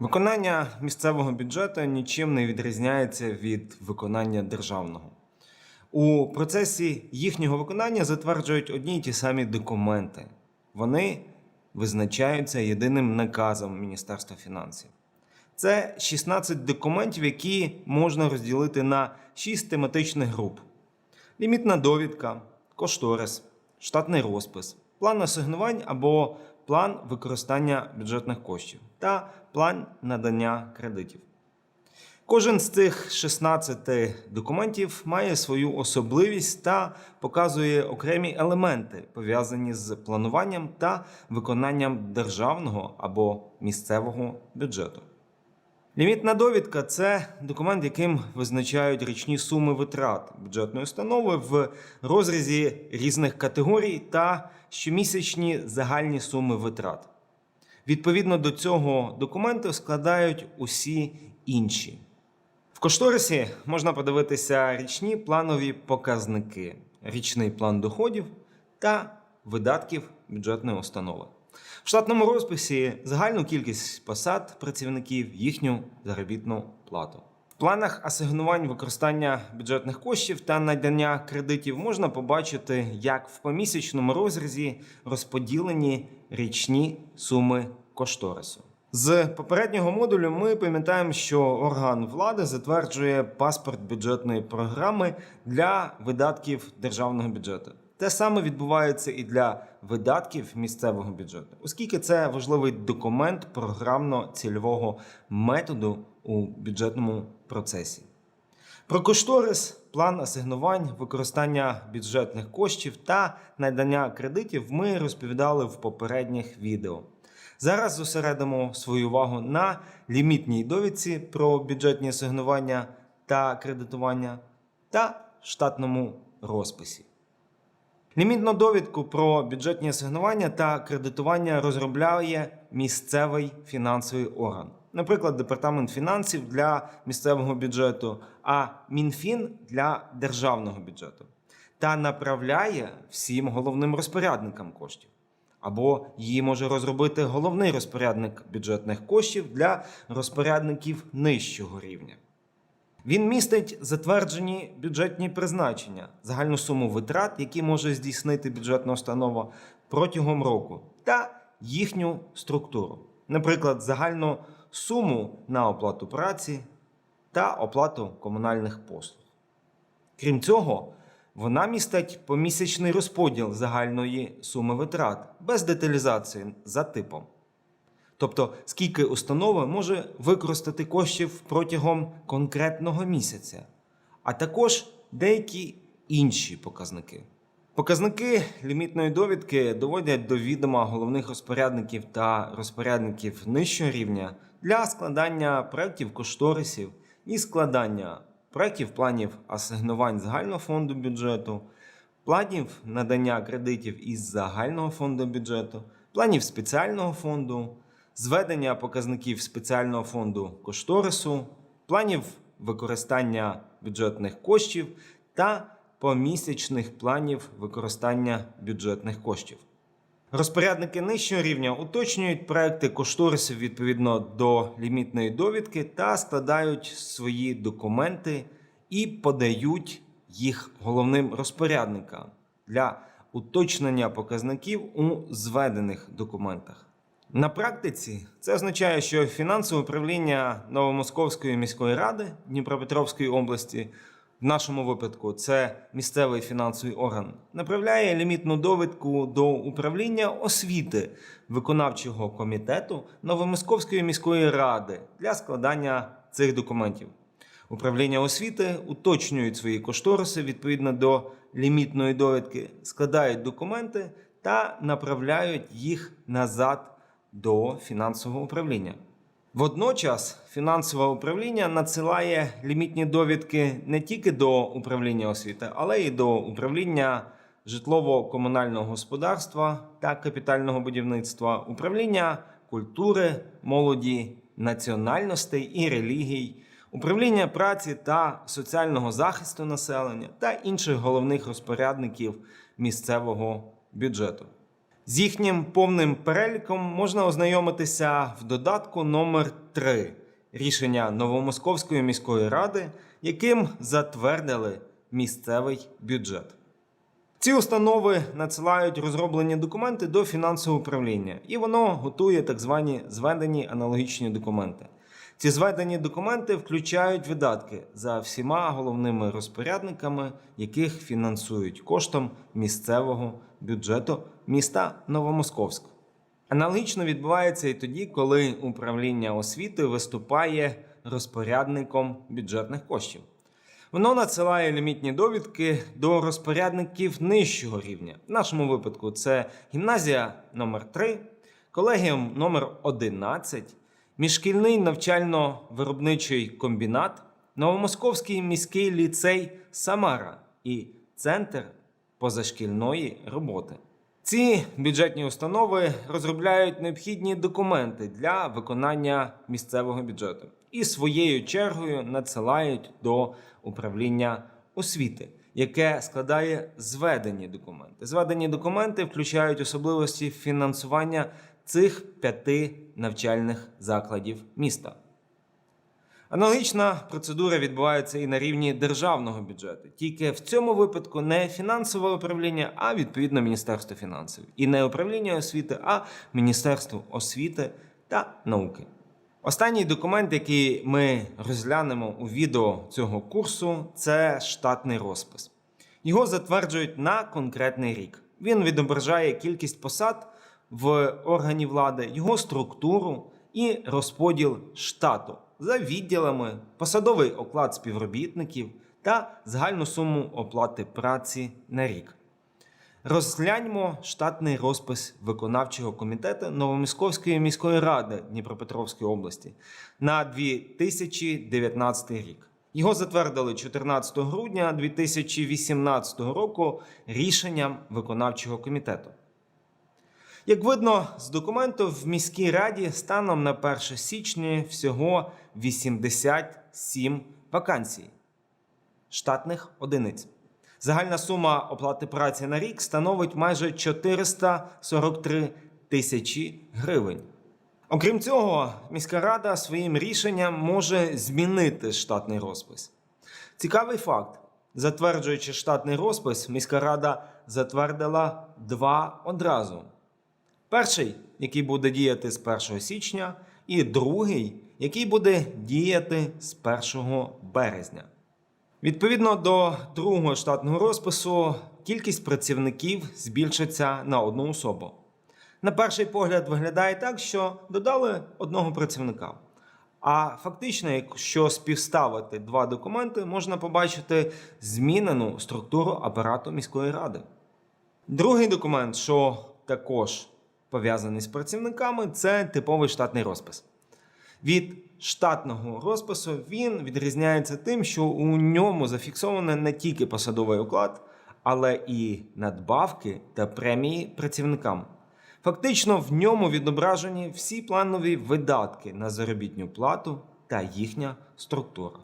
Виконання місцевого бюджету нічим не відрізняється від виконання державного. У процесі їхнього виконання затверджують одні й ті самі документи. Вони визначаються єдиним наказом Міністерства фінансів. Це 16 документів, які можна розділити на 6 тематичних груп: лімітна довідка, кошторис, штатний розпис, план асигнувань або план використання бюджетних коштів та план надання кредитів. Кожен з цих 16 документів має свою особливість та показує окремі елементи, пов'язані з плануванням та виконанням державного або місцевого бюджету. Лімітна довідка це документ, яким визначають річні суми витрат бюджетної установи в розрізі різних категорій та щомісячні загальні суми витрат. Відповідно до цього документу складають усі інші. В кошторисі можна подивитися річні планові показники, річний план доходів та видатків бюджетної установи. В штатному розписі загальну кількість посад працівників, їхню заробітну плату. Планах асигнувань використання бюджетних коштів та надання кредитів можна побачити, як в помісячному розрізі розподілені річні суми кошторису. З попереднього модулю ми пам'ятаємо, що орган влади затверджує паспорт бюджетної програми для видатків державного бюджету. Те саме відбувається і для видатків місцевого бюджету, оскільки це важливий документ програмно-цільового методу у бюджетному процесі. Про кошторис, план асигнувань, використання бюджетних коштів та надання кредитів ми розповідали в попередніх відео. Зараз зосередимо свою увагу на лімітній довідці про бюджетні асигнування та кредитування та штатному розписі. Лімітну довідку про бюджетні асигнування та кредитування розробляє місцевий фінансовий орган, наприклад, департамент фінансів для місцевого бюджету, а МінФін для державного бюджету, та направляє всім головним розпорядникам коштів. Або її може розробити головний розпорядник бюджетних коштів для розпорядників нижчого рівня. Він містить затверджені бюджетні призначення, загальну суму витрат, які може здійснити бюджетна установа протягом року, та їхню структуру, наприклад, загальну суму на оплату праці та оплату комунальних послуг. Крім цього, вона містить помісячний розподіл загальної суми витрат без деталізації за типом. Тобто, скільки установа може використати коштів протягом конкретного місяця, а також деякі інші показники. Показники лімітної довідки доводять до відома головних розпорядників та розпорядників нижчого рівня для складання проєктів кошторисів і складання проєктів планів асигнувань загального фонду бюджету, планів надання кредитів із загального фонду бюджету, планів спеціального фонду зведення показників спеціального фонду кошторису, планів використання бюджетних коштів та помісячних планів використання бюджетних коштів. Розпорядники нижчого рівня уточнюють проекти кошторисів відповідно до лімітної довідки та складають свої документи і подають їх головним розпорядникам для уточнення показників у зведених документах. На практиці це означає, що фінансове управління Новомосковської міської ради Дніпропетровської області, в нашому випадку це місцевий фінансовий орган, направляє лімітну довідку до управління освіти виконавчого комітету Новомосковської міської ради для складання цих документів. Управління освіти уточнюють свої кошториси відповідно до лімітної довідки, складають документи та направляють їх назад до фінансового управління. Водночас фінансове управління надсилає лімітні довідки не тільки до управління освіти, але й до управління житлово-комунального господарства та капітального будівництва, управління культури, молоді, національностей і релігій, управління праці та соціального захисту населення та інших головних розпорядників місцевого бюджету. З їхнім повним переліком можна ознайомитися в додатку номер 3 рішення Новомосковської міської ради, яким затвердили місцевий бюджет. Ці установи надсилають розроблені документи до фінансового управління, і воно готує так звані зведені аналогічні документи. Ці зведені документи включають видатки за всіма головними розпорядниками, яких фінансують коштом місцевого бюджету міста Новомосковськ. Аналогічно відбувається і тоді, коли управління освіти виступає розпорядником бюджетних коштів. Воно надсилає лімітні довідки до розпорядників нижчого рівня. В нашому випадку це гімназія номер 3 колегіум номер 11 міжшкільний навчально-виробничий комбінат, Новомосковський міський ліцей Самара і Центр позашкільної роботи. Ці бюджетні установи розробляють необхідні документи для виконання місцевого бюджету і своєю чергою надсилають до управління освіти, яке складає зведені документи. Зведені документи включають особливості фінансування цих п'яти навчальних закладів міста. Аналогічна процедура відбувається і на рівні державного бюджету. Тільки в цьому випадку не фінансове управління, а відповідно Міністерство фінансів. І не управління освіти, а Міністерство освіти та науки. Останній документ, який ми розглянемо у відео цього курсу, це штатний розпис. Його затверджують на конкретний рік. Він відображає кількість посад в органі влади, його структуру і розподіл штату за відділами, посадовий оклад співробітників та загальну суму оплати праці на рік. Розгляньмо штатний розпис виконавчого комітету Новомосковської міської ради Дніпропетровської області на 2019 рік. Його затвердили 14 грудня 2018 року рішенням виконавчого комітету. Як видно з документу, в міській раді станом на 1 січня всього 87 вакансій штатних одиниць. Загальна сума оплати праці на рік становить майже 443 тисячі гривень. Окрім цього, міська рада своїм рішенням може змінити штатний розпис. Цікавий факт: затверджуючи штатний розпис, міська рада затвердила два одразу. Перший, який буде діяти з 1 січня, і другий, який буде діяти з 1 березня. Відповідно до другого штатного розпису, кількість працівників збільшиться на одну особу. На перший погляд виглядає так, що додали одного працівника. А фактично, якщо співставити два документи, можна побачити змінену структуру апарату міської ради. Другий документ, що також пов'язаний з працівниками, це типовий штатний розпис. Від штатного розпису він відрізняється тим, що у ньому зафіксовано не тільки посадовий оклад, але і надбавки та премії працівникам. Фактично, в ньому відображені всі планові видатки на заробітню плату та їхня структура.